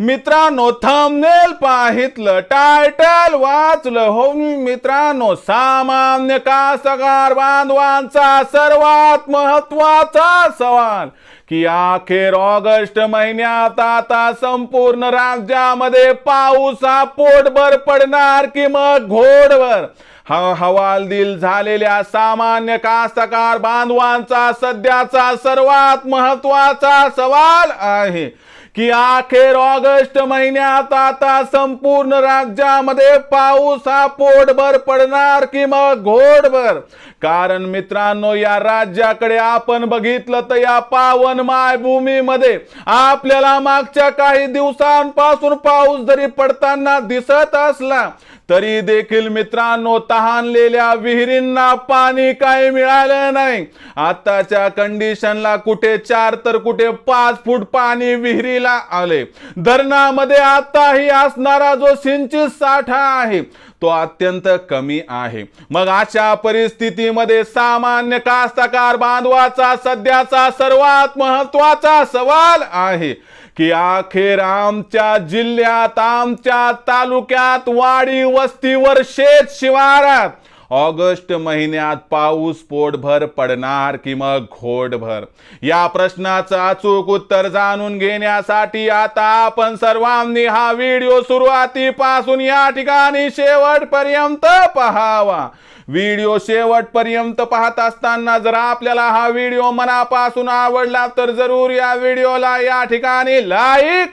मित्रांनो thumbnail पाहितलं title वाचलं हो मित्रांनो सामान्य कास्तकार बांधवांचा सर्वात महत्त्वाचा सवाल की अखेर ऑगस्ट महिन्यात आता संपूर्ण राज्यामध्ये पाऊस हा पोटभर पडणार की मग घोडवर? हा हवालदिल झालेल्या सामान्य कास्तकार बांधवांचा सध्याचा सर्वात महत्त्वाचा सवाल आहे. की अखेर ऑगस्ट महिन्यात आता संपूर्ण राज्यामध्ये पाऊस हा पोटभर पडणार की मग घोडभर कारण मित्रांनो या राज्याकडे आपण बघितलं तर या पावन मायभूमीमध्ये आपल्याला मागच्या काही दिवसांपासून पाऊस जरी पडताना दिसत असला तरी देखील मित्रांनो तहानलेल्या विहिरींना पाणी काही मिळालं नाही. आताच्या कंडिशनला कुठे चार तर कुठे पाच फूट पाणी विहिरीला आले. धरणामध्ये आताही असणारा जो सिंचित साठा आहे तो अत्यंत कमी आहे. मग अशा परिस्थितीमध्ये सामान्य कास्तकार बांधवाचा सध्याचा सर्वात महत्त्वाचा सवाल आहे की अखेर आमच्या जिल्ह्यात आमच्या तालुक्यात वाडी वस्तीवर शेत शिवारात ऑगस्ट महिन्यात पाऊस पोटभर पडणार की मग घोटभर या प्रश्नाचं अचूक उत्तर जाणून घेण्यासाठी आता आपण सर्वांनी हा व्हिडिओ सुरुवातीपासून या ठिकाणी शेवटपर्यंत पहावा. व्हिडिओ शेवटपर्यंत पाहत असताना जर आपल्याला हा व्हिडिओ मनापासून आवडला तर जरूर या व्हिडिओला या ठिकाणी लाईक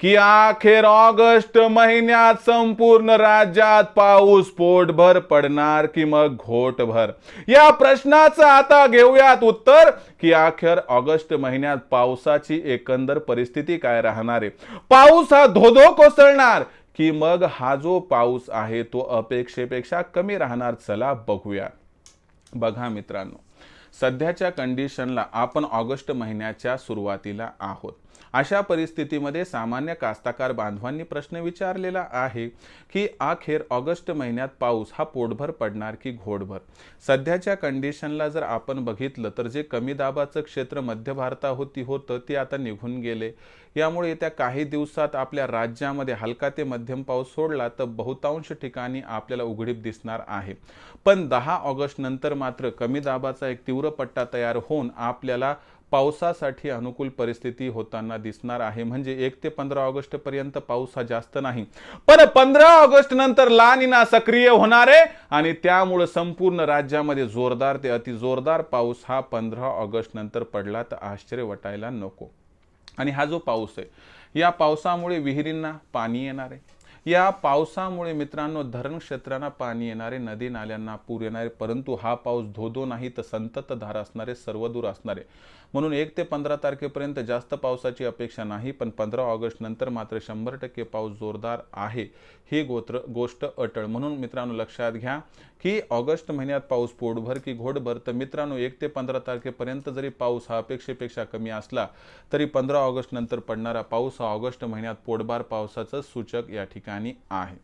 की अखेर ऑगस्ट महिन्यात संपूर्ण राज्यात पाऊस पोटभर पडणार की मग घोटभर? या प्रश्नाचं आता घेऊयात उत्तर की अखेर ऑगस्ट महिन्यात पावसाची एकंदर परिस्थिती काय राहणार आहे? पाऊस हा धोधो कोसळणार की मग हा जो पाऊस आहे तो अपेक्षेपेक्षा कमी राहणार? चला बघूया. बघा मित्रांनो सध्याच्या कंडिशनला आपण ऑगस्ट महिन्याच्या सुरुवातीला आहोत. अशा परिस्थितीमध्ये सामान्य कास्ताकार बांधवांनी प्रश्न विचारलेला आहे की अखेर ऑगस्ट महिन्यात पाऊस हा पोटभर पडणार की घोडभर सध्याच्या कंडिशनला जर आपण बघितलं तर जे कमी दाबाचं क्षेत्र मध्य भारताहोती होतं ते आता निघून गेले. यामुळे येत्या काही दिवसात आपल्या राज्यामध्ये हलका ते मध्यम पाऊस सोडला तर बहुतांश ठिकाणी आपल्याला उघडीप दिसणार आहे. पण दहा ऑगस्ट नंतर मात्र कमी दाबाचा एक तीव्र पट्टा तयार होऊन आपल्याला पावसासाठी अनुकूल परिस्थिती होताना दिसणार आहे. म्हणजे एक ते पंधरा ऑगस्ट पर्यंत पाऊस हा जास्त नाही. पण पंधरा ऑगस्ट नंतर लानिना सक्रिय होणार आहे आणि त्यामुळे संपूर्ण राज्यामध्ये जोरदार ते अति जोरदार पाऊस हा पंधरा ऑगस्ट नंतर पडला तर आश्चर्य वाटायला नको. आणि हा जो पाऊस आहे या पावसामुळे विहिरींना पाणी येणार आहे. या पावसामुळे मित्रांनो धरण क्षेत्रांना पाणी येणारे नदी नाल्यांना पूर येणारे परंतु हा पाऊस धोधो नाही तर संततधार असणारे सर्वदूर असणारे. म्हणून एक ते पंधरा तारखेपर्यंत जास्त पावसाची अपेक्षा नाही पण पंधरा ऑगस्ट नंतर मात्र शंभर टक्के पाऊस जोरदार आहे ही गोत्र गोष्ट अटळ. म्हणून मित्रांनो लक्षात घ्या की ऑगस्ट महिन्यात पाऊस पोटभर की घोडभर तर मित्रांनो एक ते पंधरा तारखेपर्यंत जरी पाऊस हा अपेक्षेपेक्षा कमी असला तरी पंधरा ऑगस्ट नंतर पडणारा पाऊस हा ऑगस्ट महिन्यात पोटभार पावसाचं सूचक या ठिकाणी आहे.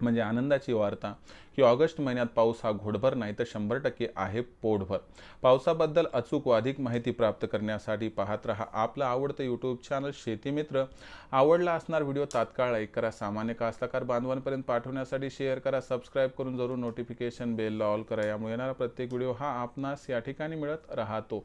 म्हणजे आनंदाची वार्ता की ऑगस्ट महिन्यात पाऊस हा घोडभर नाही तर शंभर टक्के आहे पोटभर. पावसाबद्दल अचूक व अधिक माहिती प्राप्त करण्यासाठी पाहत रहा आपलं आवडतं यूट्यूब चॅनल शेतीमित्र आवडला असणार व्हिडिओ तात्काळ लाईक करा. सामान्य कास्तकार बांधवांपर्यंत पाठवण्यासाठी शेअर करा. सबस्क्राईब करून जरूर नोटिफिकेशन बेलला ऑल करा. यामुळे येणारा प्रत्येक व्हिडिओ हा आपणास या ठिकाणी मिळत राहतो.